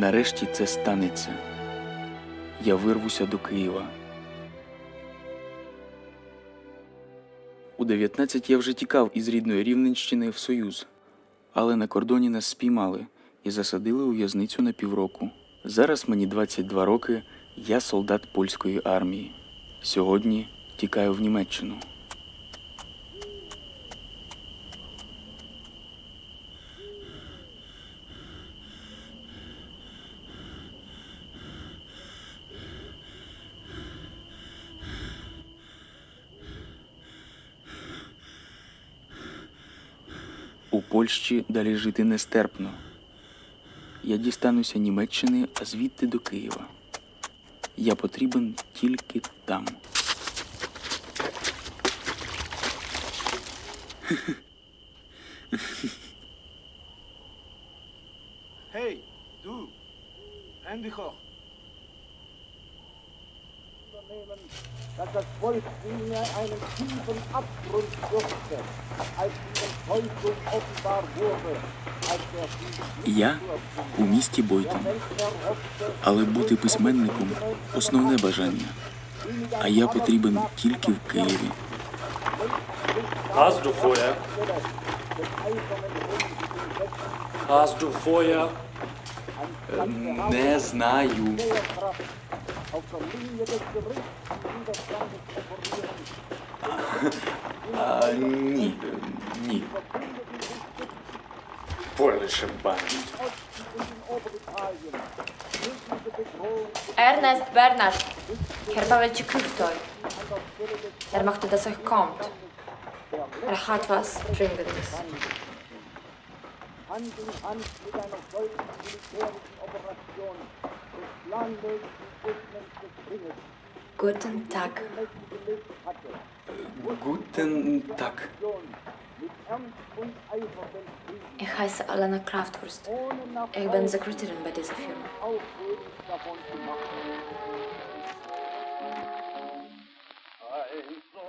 Нарешті це станеться. Я вирвуся до Києва. У 19 я вже тікав із рідної Рівненщини в Союз, але на кордоні нас спіймали і засадили у в'язницю на півроку. Зараз мені 22 роки, я солдат польської армії. Сьогодні тікаю в Німеччину. У Польщі далі жити нестерпно. Я дістануся Німеччини, а звідти до Києва. Я потрібен тільки там. Hey, du, Hände hoch. Dass das Volk nunmehr einen tiefen Abgrund stürzte, als die Enttäuschung offenbar wurde, als der Frieden Я у місті Бойтон, але бути письменником основне бажання. А я потрібен тільки в Києві. Hast du vorher? Hast du vorher? Не знаю. Auf der Linie des Gerichts operieren. Nie, nie. Polnische Band. Ernest Bernard, Herr Pavel Küftol. Er machte, dass euch kommt. Er hat was Dringendes. Hand in Hand mit einer solchen militärischen Operation Guten Tag. den Frieden Ich heiße Alena Kraftwurst. Ich bin Sekretärin bei dieser Firma.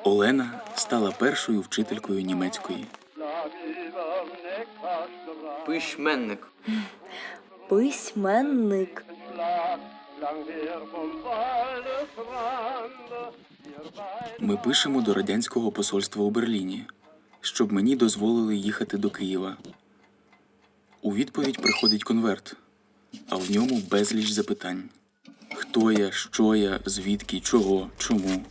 Олена стала першою вчителькою німецької. Письменник. Письменник. Ми пишемо до радянського посольства у Берліні, щоб мені дозволили їхати до Києва. У відповідь приходить конверт, а в ньому безліч запитань: хто я, що я, звідки, чого, чому.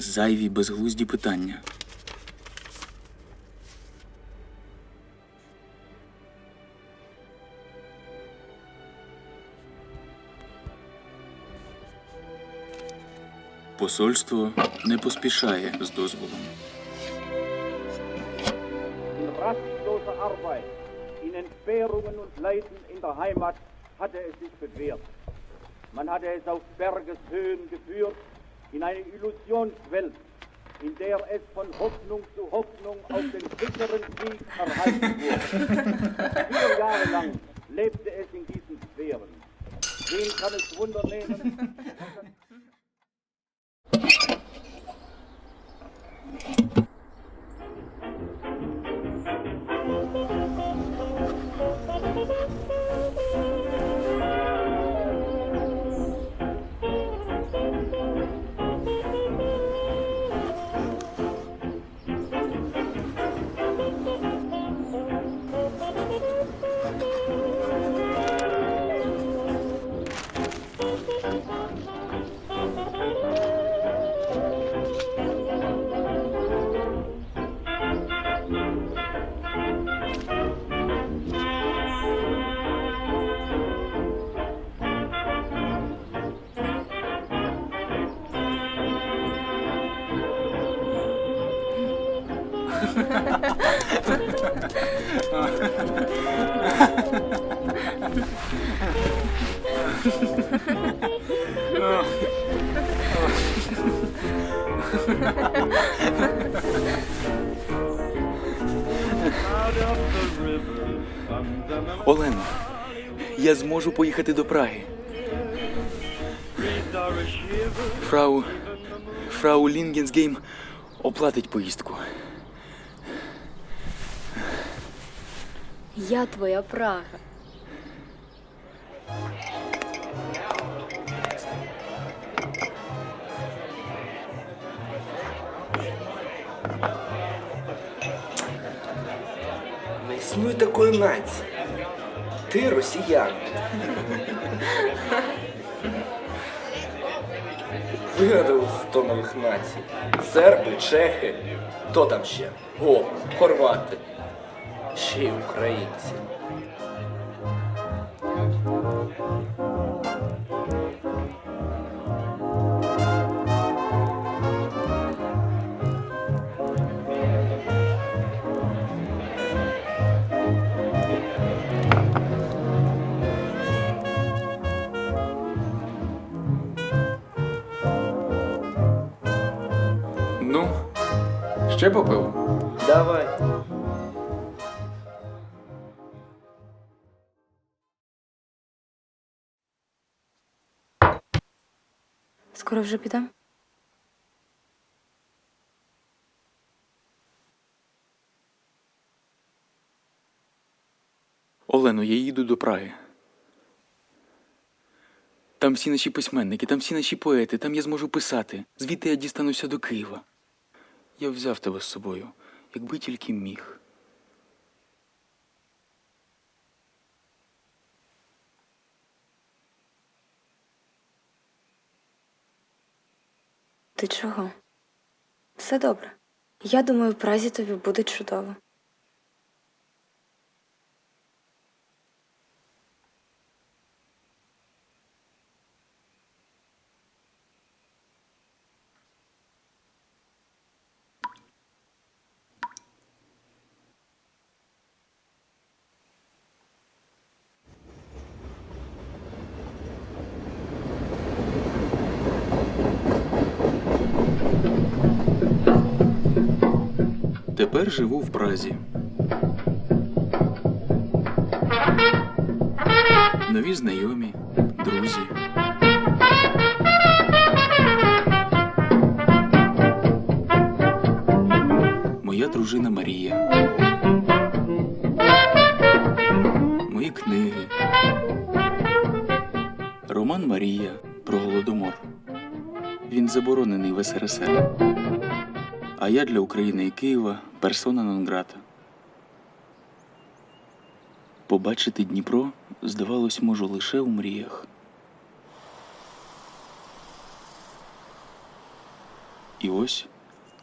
Зайві безглузді питання. Посольство не поспішає з дозволом. In rastloser Arbeit, in Entbehrungen und Leiden in der Heimat hatte es sich bewährt. Man hatte es auf Bergeshöhen geführt, in eine Illusionswelt, in der es von Hoffnung zu Hoffnung auf den sicheren Sieg erhalten wurde. Vier Jahre lang lebte es in diesen Sphären. Wen kann es Wunder nehmen? Олено, я зможу поїхати до Праги. Фрау. Фрау Лінгенсгейм оплатить поїздку. Я твоя прага. Не існує такої нації. Ти росіян. Вигадали з тонових націй. Серби, чехи. Хто там ще? О, хорвати. Ще й українці. Ну, ще попив? Давай. Скоро вже підемо? Олено, я їду до Праги. Там всі наші письменники, там всі наші поети, там я зможу писати. Звідти я дістануся до Києва. Я взяв тебе з собою, якби тільки міг. Ти чого? Все добре. Я думаю, в Празі тобі буде чудово. Тепер живу в Празі. Нові знайомі, друзі. Моя дружина Марія. Мої книги. Роман Марія про голодомор. Він заборонений в СРСР. А я для України і Києва персона нон-грата. Побачити Дніпро, здавалось, можу лише у мріях. І ось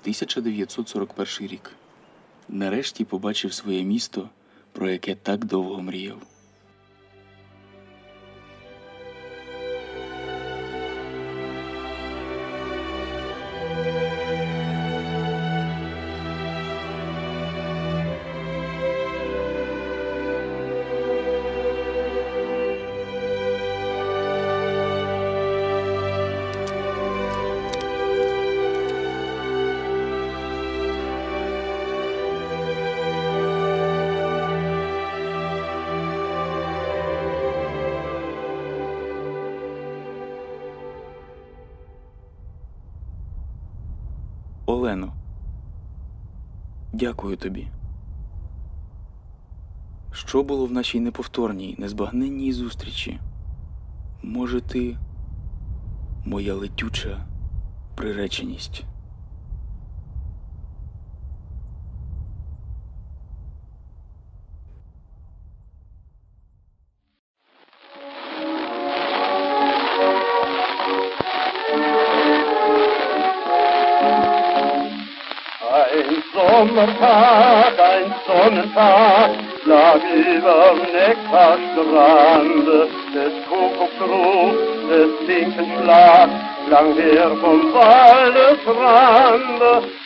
1941 рік. Нарешті побачив своє місто, про яке так довго мріяв. Олено, дякую тобі. Що було в нашій неповторній, незбагненній зустрічі? Може, ти моя летюча приреченість? Ein Sommertag, ein Sonnentag, lag überm Nektarstrand. Des Kuckucks Ruf, des Finkenschlag, klang her vom Waldesrand.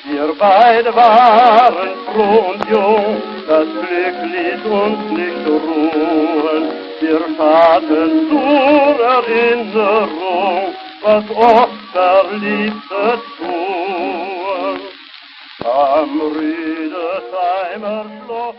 Wir beide waren froh und jung, das Glück ließ uns nicht ruhen. Wir taten zur Erinnerung, was oft Verliebte tun. Am Rüde Seimer schloss